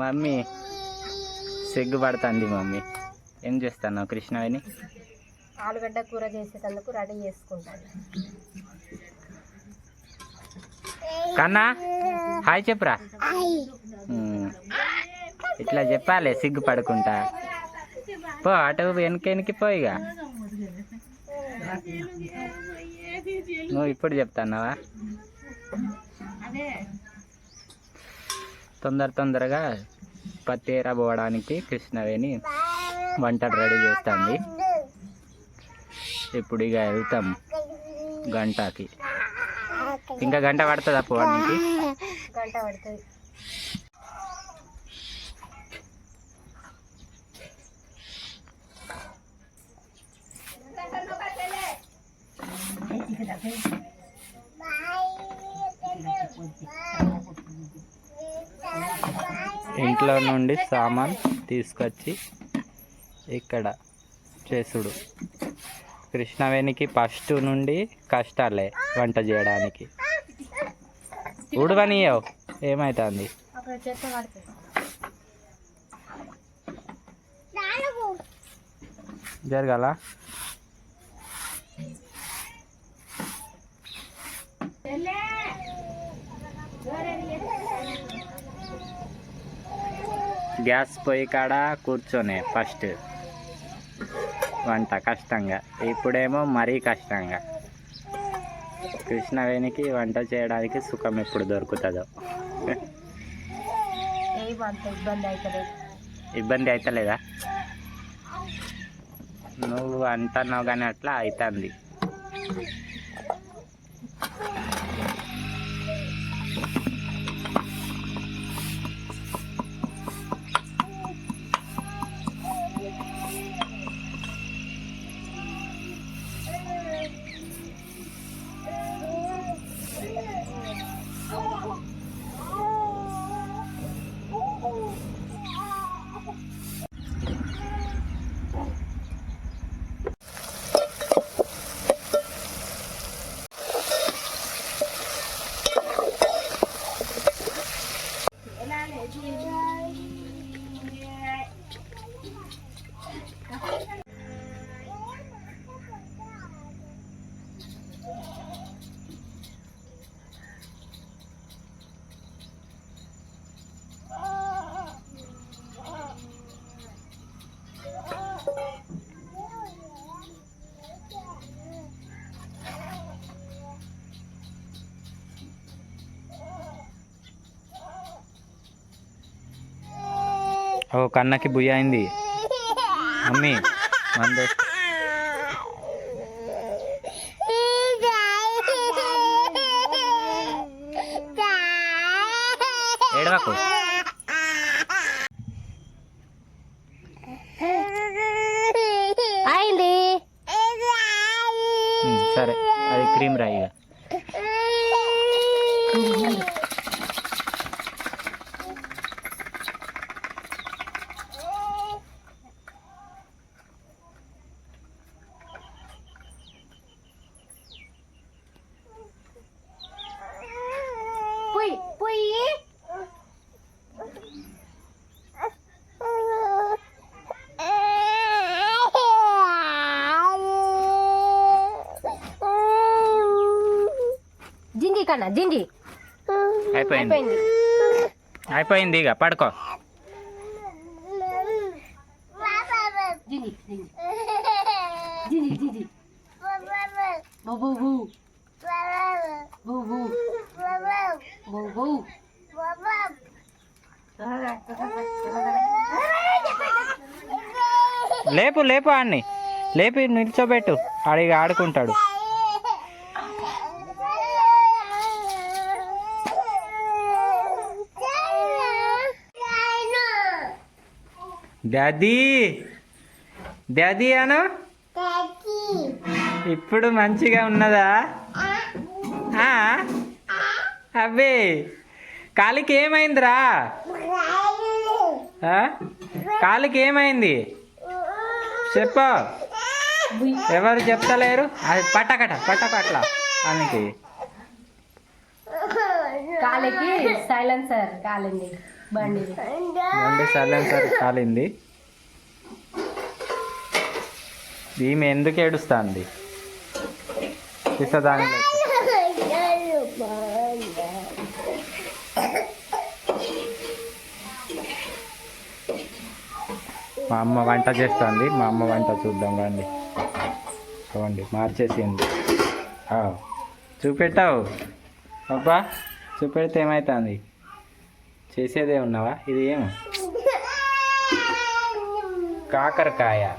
Mummy సిగ్గుపడుతుంది mummy. ఏం చేస్తాను కృష్ణవేణి? ఆలుగడ్డ కూర చేసేటందుకు రెడీ చేసుకుంటాను. కన్నా హాయ్ చెప్పురా. ఇట్లా చెప్పాలి సిగ్గుపడుకుంటా పో అటు వెనకెనికి పోయిగా నువ్వు ఇప్పుడు చెప్తాన్నావా? తొందర తొందరగా పత్తేరా పోవడానికి కృష్ణవేణి వంటలు రెడీ చేస్తుంది. ఇప్పుడు ఇక వెళ్తాం గంటకి. ఇంకా గంట పడుతుందా పోవడానికి? గంట పడుతుంది. ఇంట్లో నుండి సామాన్ తీసుకొచ్చి ఇక్కడ చేసుడు. కృష్ణవేణికి ఫస్ట్ నుండి కష్టాలే వంట చేయడానికి. ఉడవనియో ఏమవుతుంది జరగాల? గ్యాస్ పొయ్యి కాడ కూర్చొని ఫస్ట్. వంట కష్టంగా. ఇప్పుడేమో మరీ కష్టంగా. కృష్ణవేణికి వంట చేయడానికి సుఖం ఎప్పుడు దొరుకుతుందో. ఇబ్బంది అవుతలేదా నువ్వు అంటున్నావు కానీ అట్లా అవుతుంది ఓ కన్నకి బుయ్య అయింది. మమ్మీ మందే. ఏడవకు అయింది ఉమ్, సరే అది క్రీమ్ రాయి ఇక పొయ్యి పొయ్యి జింజి కన్నా. జింజి. అయిపోయింది. అయిపోయింది. ఇక పడుకో. లేపు లేపు ఆడిని. లేపి నిల్చోబెట్టు. ఆడిగా ఆడుకుంటాడు. డాడీ? డాడీ అను? ఇప్పుడు మంచిగా ఉన్నదా? అబ్బే కాలికి ఏమైందిరా? కాలికి ఏమైంది? చెప్పు. ఎవరు చెప్తలేరు? అది పట్టకట పట్టకట్ల అందుకే. కాలికి సైలెన్సర్ కాలింది. బండి. సైలెన్సర్ కాలింది. ఈమె ఎందుకు ఏడుస్తుంది? తీసదాని మా అమ్మ వంట చేస్తుంది. మా అమ్మ వంట చూద్దాం రండి. చూడండి మార్చేసింది. చూపెట్టావు? అబ్బా చూపెడితే ఏమవుతుంది చేసేదే ఉన్నావా? ఇది ఏమో? కాకరకాయ.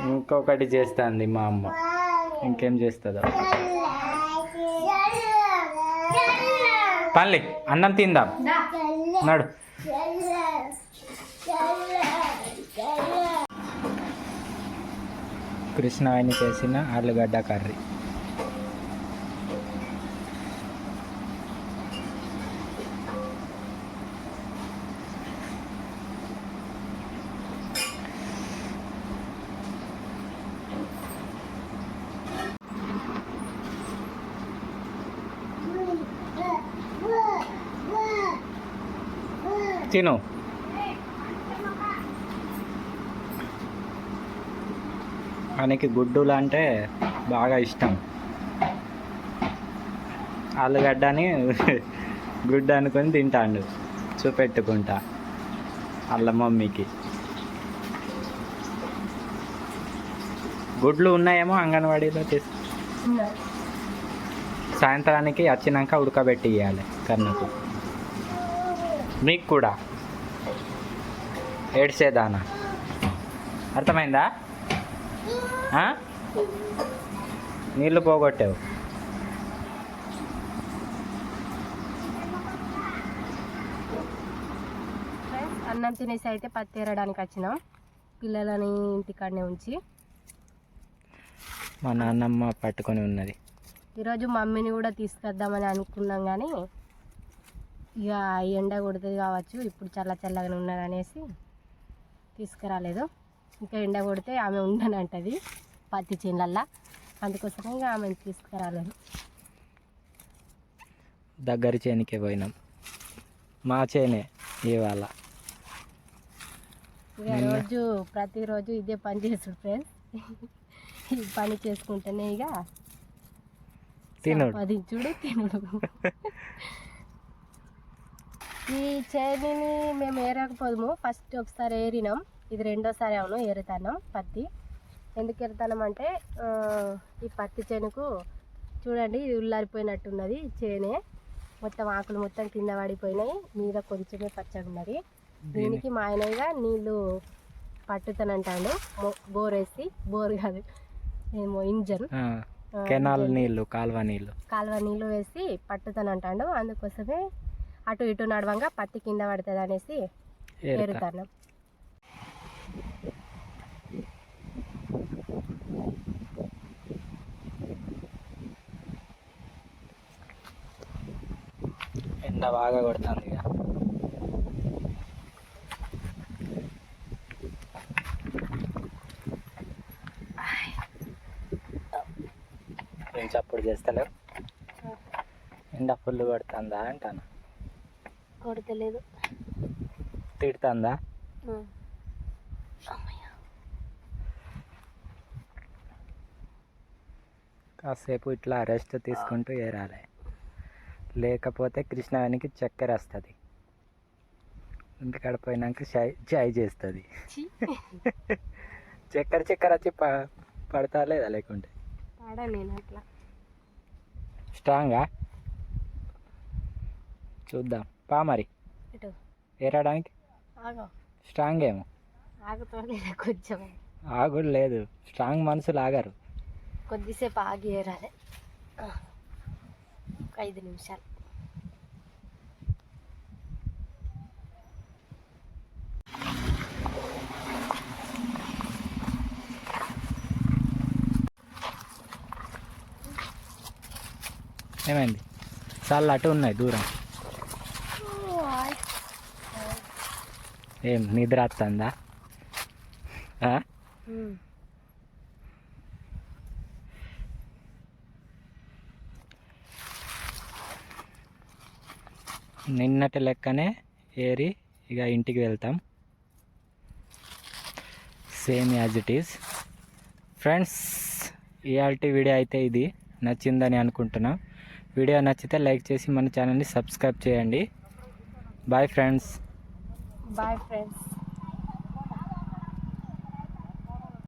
ఇంకొకటి చేస్తుంది మా అమ్మ. ఇంకేం చేస్తుందో? పల్లి అన్నం తిందాం. నడు. కృష్ణ ఆయన చేసిన ఆలుగడ్డ కర్రీ. తిను. ఆయనకి గుడ్డులు అంటే బాగా ఇష్టం. ఆలుగడ్డని గుడ్డు అనుకొని తింటాడు. చూపెట్టుకుంటా వాళ్ళ మమ్మీకి. గుడ్లు ఉన్నాయేమో అంగన్వాడీలో తీసు. సాయంత్రానికి వచ్చినాక ఉడకబెట్టి ఇవ్వాలి కన్నకు మీకు కూడా ఏడ్చేదానా? అర్థమైందా? నీళ్ళు పోగొట్టావు. అన్నం తినేసి అయితే పత్తి ఏరడానికి వచ్చినాం. పిల్లలని ఇంటికాడనే ఉంచి. మా నాన్నమ్మ పట్టుకొని ఉన్నది. ఈరోజు మమ్మీని కూడా తీసుకొద్దామని అనుకున్నాం కానీ ఇక ఎండ కొడుతుంది కావచ్చు ఇప్పుడు చల్ల చల్లగానే ఉన్నది అనేసి తీసుకురాలేదు. ఇంకా ఎండ కొడితే ఆమె ఉండనంటది పత్తి చేనులల్లా. అందుకోసమే ఇక ఆమెను తీసుకురాలేదు. దగ్గర చేనికే పోయినాం. మా చేనే ఇవాళ. ఇక రోజు ప్రతిరోజు ఇదే పని చేసుడు ఫ్రెండ్స్. ఈ పని చేసుకుంటేనే ఇక తినుడు. సంపాదించుడు తినుడు. ఈ చేనిని మేము ఏరకపోదుము. ఫస్ట్ ఒకసారి ఏరినాం. ఇది రెండోసారి అవును ఏరుతాన్నాం పత్తి. ఎందుకు ఏరుతానం అంటే ఈ పత్తి చేనుకు చూడండి ఇది ఉల్లారిపోయినట్టున్నది చేనే. మొత్తం ఆకులు మొత్తం కింద పడిపోయినాయి. మీద కొంచెమే పచ్చగా ఉన్నది. దీనికి మా ఆయనగా నీళ్ళు పట్టుతానంటాడు. బోర్ వేసి బోర్ కాదు. ఏమో ఇంజన్. కెనాల్. నీళ్ళు కాలువ నీళ్ళు. కాలువ నీళ్ళు వేసి పట్టుతానంటాడు. అందుకోసమే అటు ఇటు నడవంగా పత్తి కింద పడుతుంది అనేసి ఏరుతా. ఏరుతాను. ఎండ బాగా కొడుతుంది ఇక. ఏం చప్పుడు చేస్తలేవు ఎండ ఫుల్ కొడుతుందా అంటాను? కొడతలేదు. తిడుతుందా? కాసేపు ఇట్లా రెస్ట్ తీసుకుంటూ ఏరాలి. లేకపోతే కృష్ణానికి చక్కెర వస్తుంది. ఇంటికాడ పోయినాక చాయ్ చేస్తుంది. చక్కెర చక్కెర వచ్చి ప పడతా లేదా లేకుంటే? స్ట్రాంగా? చూద్దాం. పా మరి. ఏరడానికి? ఆగో. స్ట్రాంగ్ ఏమో. కొంచెం. ఆగుడు లేదు. స్ట్రాంగ్ మనుషులు ఆగారు. కొద్దిసేపు ఆగి ఏరాలి. ఒక ఐదు నిమిషాలు. ఏమైంది? చాలా అటు ఉన్నాయి దూరం. ఏం నిద్ర వస్తుందా? నిన్నటి లెక్కనే ఏరి ఇక ఇంటికి వెళ్తాం. Same as it is friends ఇవాళ వీడియో అయితే ఇది. నచ్చిందని అనుకుంటున్నా. వీడియో నచ్చితే లైక్ చేసి మన ఛానల్ని సబ్స్క్రైబ్ చేయండి. Bye friends bye friends